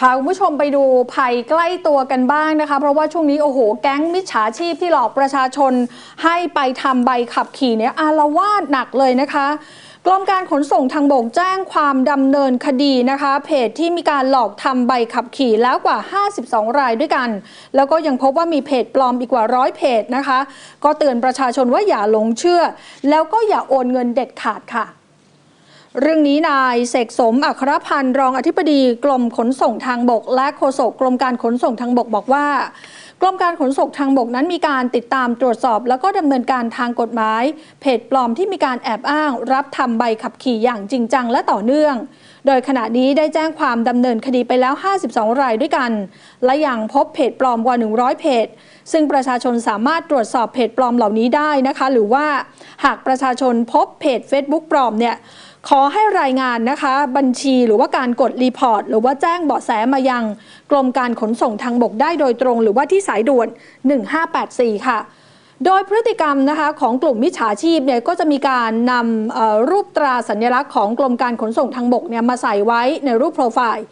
พาคุณผู้ชมไปดูภัยใกล้ตัวกันบ้างนะคะ เพราะว่าช่วงนี้โอ้โห แก๊งมิจฉาชีพที่หลอกประชาชน ให้ไปทำใบขับขี่เนี่ยอารวาสหนักเลยนะคะกรมการขนส่งทางบกแจ้งความดำเนินคดีนะคะ เพจที่มีการหลอกทำใบขับขี่แล้วกว่า 52 รายด้วยกัน แล้วก็ยังพบว่ามีเพจปลอมอีกกว่าร้อยเพจนะคะ ก็เตือนประชาชนว่าอย่าหลงเชื่อ แล้วก็อย่าโอนเงินเด็ดขาดค่ะ เรื่องนี้นายเสกสมอัครพันธ์รองอธิบดีกรมขนส่งทางบก และโฆษกกรมการขนส่งทางบกบอกว่ากรมการขนส่งทางบกนั้นมีการติดตามตรวจสอบ แล้วก็ดำเนินการทางกฎหมาย เพจปลอมที่มีการแอบอ้าง รับทำใบขับขี่อย่างจริงจังและต่อเนื่อง โดยขณะนี้ได้แจ้งความดำเนินคดีไปแล้ว 52 รายด้วยกัน และยังพบเพจปลอมกว่า 100 เพจ ซึ่งประชาชนสามารถตรวจสอบเพจปลอมเหล่านี้ได้นะคะ หรือว่าหากประชาชนพบเพจ Facebook ปลอมเนี่ย ขอให้รายงานนะคะ บัญชีหรือว่าการกดรีพอร์ต หรือว่าแจ้งเบาะแสมายัง กรมการขนส่งทางบกได้โดยตรง หรือว่าที่สายด่วน 1584 ค่ะ โดยพฤติกรรมนะคะของกลุ่มมิจฉาชีพเนี่ยก็จะมีการนำรูปตราสัญลักษณ์ของกรมการขนส่งทางบกเนี่ยมาใส่ไว้ในรูปโปรไฟล์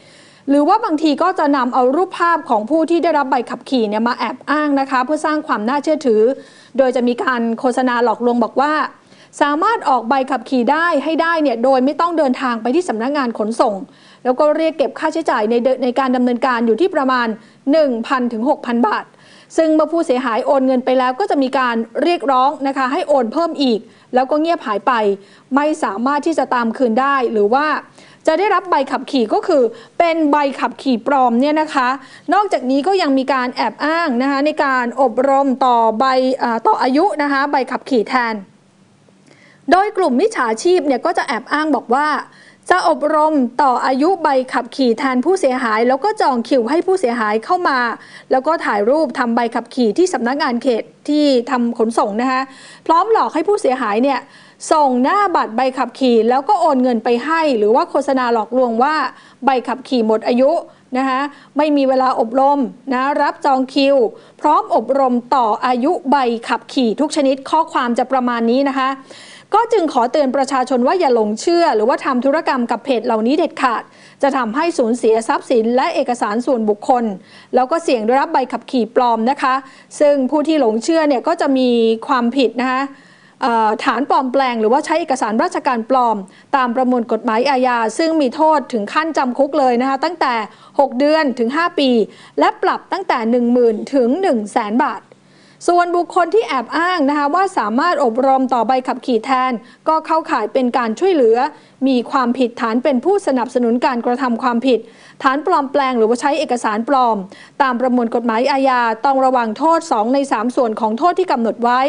หรือว่าบางทีก็จะนำเอารูปภาพของผู้ที่ได้รับใบขับขี่เนี่ยมาแอบอ้างนะคะ เพื่อสร้างความน่าเชื่อถือ โดยจะมีการโฆษณาหลอกลวงบอกว่า สามารถออกใบขับขี่ได้ให้ได้เนี่ยโดยไม่ต้องเดินทางไปที่สำนักงานขนส่ง แล้วก็เรียกเก็บค่าใช้จ่ายในในการดำเนินการอยู่ที่ประมาณ 1,000ถึง6,000 บาท ซึ่งเมื่อผู้เสียหายโอนเงินไปแล้วก็จะมีการเรียกร้องนะคะให้โอนเพิ่มอีก แล้วก็เงียบหายไป ไม่สามารถที่จะตามคืนได้หรือว่าจะได้รับใบขับขี่ก็คือเป็นใบขับขี่ปลอมเนี่ยนะคะ นอกจากนี้ก็ยังมีการแอบอ้างนะคะในการอบรมต่อใบต่ออายุนะคะใบขับขี่แทน โดยกลุ่มมิจฉาชีพเนี่ยก็จะแอบอ้างบอกว่า จะอบรมต่ออายุใบขับขี่แทนผู้เสียหาย แล้วก็จองคิวให้ผู้เสียหายเข้ามา แล้วก็ถ่ายรูปทำใบขับขี่ที่สำนักงานเขตที่ทำขนส่งนะคะพร้อมหลอกให้ผู้เสียหายเนี่ยส่งหน้าบัตรใบขับขี่ แล้วก็โอนเงินไปให้ หรือว่าโฆษณาหลอกลวงว่าใบขับขี่หมดอายุนะคะไม่มีเวลาอบรมนะรับจองคิว พร้อมอบรมต่ออายุใบขับขี่ทุกชนิดข้อความจะประมาณนี้นะคะ ก็จึงขอเตือนประชาชนว่าอย่าหลงเชื่อ หรือว่าทำธุรกรรมกับเพจเหล่านี้เด็ดขาด จะทำให้สูญเสียทรัพย์สินและเอกสารส่วนบุคคล แล้วก็เสี่ยงได้รับใบขับขี่ปลอมนะคะ ซึ่งผู้ที่หลงเชื่อเนี่ยก็จะมีความผิดนะคะฐานปลอมแปลงหรือว่าใช้เอกสารราชการปลอม ตามประมวลกฎหมายอาญาซึ่งมีโทษถึงขั้นจำคุกเลยนะคะ ตั้งแต่ 6 เดือนถึง 5 ปี และปรับตั้งแต่ 10,000 ถึง 1 0 0 0 0แสนบาท ส่วนบุคคลที่แอบอ้างนะคะว่าสามารถอบรมต่อใบขับขี่แทน ก็เข้าข่ายเป็นการช่วยเหลือ มีความผิดฐานเป็นผู้สนับสนุนการกระทำความผิด ฐานปลอมแปลงหรือว่าใช้เอกสารปลอม ตามประมวลกฎหมายอาญาต้องระวังโทษ 2 ใน 3 ส่วนของโทษที่กำหนดไว้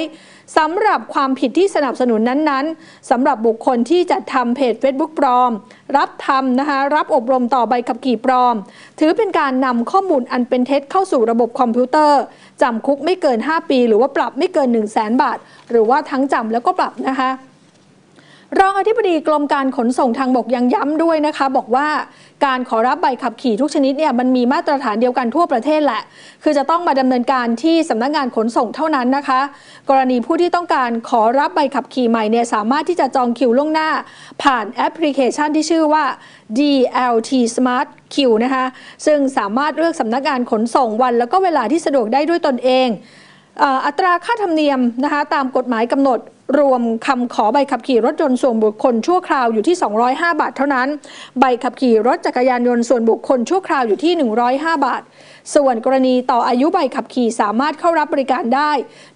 สำหรับความผิดที่สนับสนุนนั้นๆสำหรับบุคคลที่จัดทำเพจ Facebook ปลอม รับทำนะคะรับอบรมต่อใบขับขี่ปลอม ถือเป็นการนำข้อมูลอันเป็นเท็จเข้าสู่ระบบคอมพิวเตอร์จำคุกไม่เกิน 5 ปี หรือว่าปรับไม่เกิน 1 0 0 0 0แสนบาท หรือว่าทั้งจำแล้วก็ปรับนะคะ รองอธิบดีกรมการขนส่งทางบกยังย้ำด้วยนะคะ บอกว่าการขอรับใบขับขี่ทุกชนิดเนี่ยมันมีมาตรฐานเดียวกันทั่วประเทศแหละ คือจะต้องมาดำเนินการที่สำนักงานขนส่งเท่านั้นนะคะ กรณีผู้ที่ต้องการขอรับใบขับขี่ใหม่เนี่ยสามารถที่จะจองคิวล่วงหน้า ผ่านแอปพลิเคชันที่ชื่อว่า DLT Smart Q นะคะ ซึ่งสามารถเลือกสำนักงานขนส่งวัน แล้วก็เวลาที่สะดวกได้ด้วยตนเอง อัตราค่าธรรมเนียมนะคะตามกฎหมายกำหนดรวมคำขอใบขับขี่รถยนต์ส่วนบุคคลชั่วคราวอยู่ที่ 205 บาทเท่านั้น ใบขับขี่รถจักรยานยนต์ส่วนบุคคลชั่วคราวอยู่ที่ 105 บาท ส่วนกรณีต่ออายุใบขับขี่สามารถเข้ารับบริการได้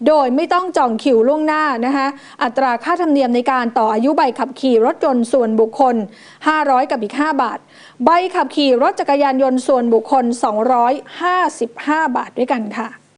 โดยไม่ต้องจองคิวล่วงหน้านะคะอัตราค่าธรรมเนียมในการต่ออายุใบขับขี่รถยนต์ส่วนบุคคล 500 กับอีก 5 บาท ใบขับขี่รถจักรยานยนต์ส่วนบุคคล 255 บาทด้วยกันค่ะ